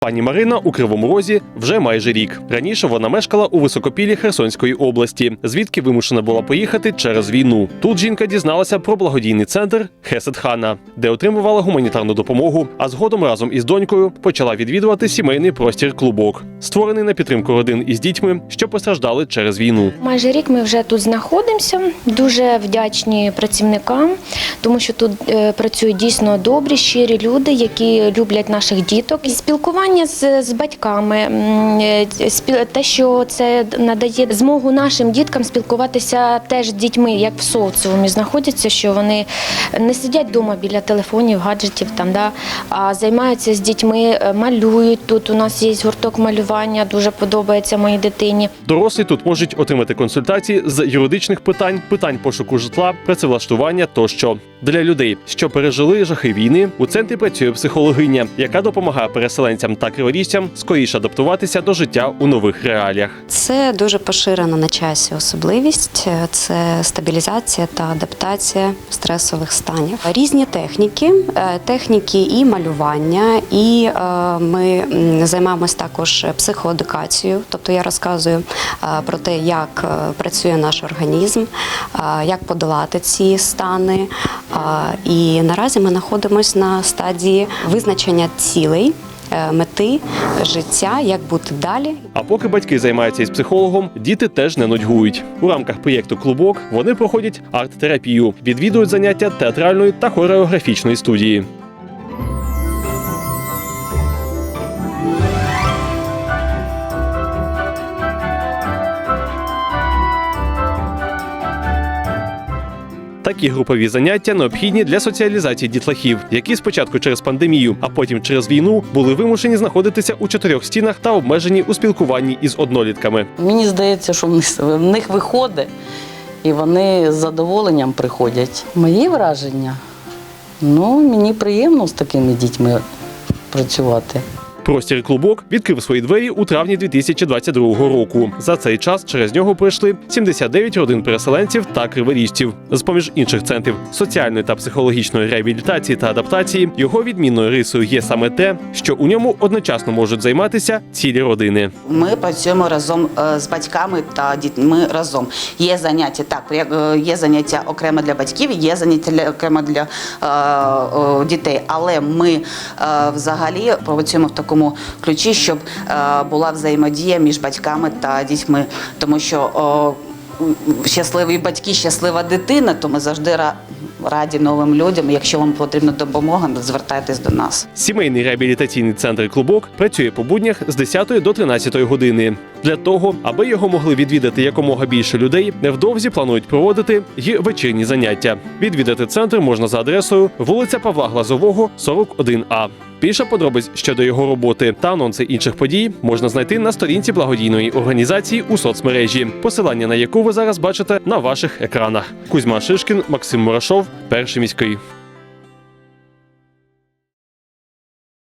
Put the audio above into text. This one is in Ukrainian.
Пані Марина у Кривому Розі вже майже рік. Раніше вона мешкала у високопілі Херсонської області, звідки вимушена була поїхати через війну. Тут жінка дізналася про благодійний центр Хесетхана, де отримувала гуманітарну допомогу, а згодом разом із донькою почала відвідувати сімейний простір клубок, створений на підтримку родин із дітьми, що постраждали через війну. Майже рік ми вже тут знаходимося. Дуже вдячні працівникам, тому що тут е, працюють дійсно добрі, щирі люди, які люблять наших діток. І спілкування з, з батьками, е, те, що це надає змогу нашим діткам спілкуватися теж з дітьми, як в соціумі знаходяться, що вони не сидять вдома біля телефонів, гаджетів там, да, а займаються з дітьми, е, малюють тут. У нас є гурток малювання, дуже подобається моїй дитині. Дорослі тут можуть отримати консультації з юридичних питань, питань пошуку житла, працевлаштування тощо. Для людей, що пережили жахи війни, у центрі працює психологиня, яка допомагає переселенцям та криворіжцям скоріше адаптуватися до життя у нових реаліях. Це дуже поширена на часі особливість. Це стабілізація та адаптація стресових станів. Різні техніки, е, техніки і малювання, і е, ми займаємось також психоедукацією. Тобто я розказую е, про те, як працює наш організм, як подолати ці стани. І наразі ми знаходимося на стадії визначення цілей. Е, Мети життя, як бути далі, А поки батьки займаються із психологом, діти теж не нудьгують. У рамках проєкту Клубок вони проходять арт-терапію, відвідують заняття театральної та хореографічної студії. Такі групові заняття необхідні для соціалізації дітлахів, які спочатку через пандемію, а потім через війну були вимушені знаходитися у чотирьох стінах та обмежені у спілкуванні із однолітками. Мені здається, що в них виходить, і вони з задоволенням приходять. Мої враження, ну, мені приємно з такими дітьми працювати. Простір клубок відкрив свої двері у травні 2022 року. За цей час через нього пройшли 79 родин переселенців та криворіжців. З поміж інших центрів соціальної та психологічної реабілітації та адаптації його відмінною рисою є саме те, що у ньому одночасно можуть займатися цілі родини. Ми працюємо разом е, з батьками та дітьми разом. Є заняття так, е, є заняття окремо для батьків, є заняття для- окремо для е, е, дітей. Але ми е, взагалі працюємо в такому ключі, щоб е, була взаємодія між батьками та дітьми, тому що щасливі батьки, щаслива дитина, то ми завжди раді новим людям. Якщо вам потрібна допомога, звертайтесь до нас. Сімейний реабілітаційний центр клубок працює по буднях з 10 до 13 години. Для того, аби його могли відвідати якомога більше людей, невдовзі планують проводити й вечірні заняття. Відвідати центр можна за адресою вулиця Павла Глазового, 41А. Більше подробиць щодо його роботи та анонси інших подій можна знайти на сторінці благодійної організації у соцмережі, посилання на яку ви зараз бачите на ваших екранах. Кузьма Шишкін, Максим Мурашов, перший міський.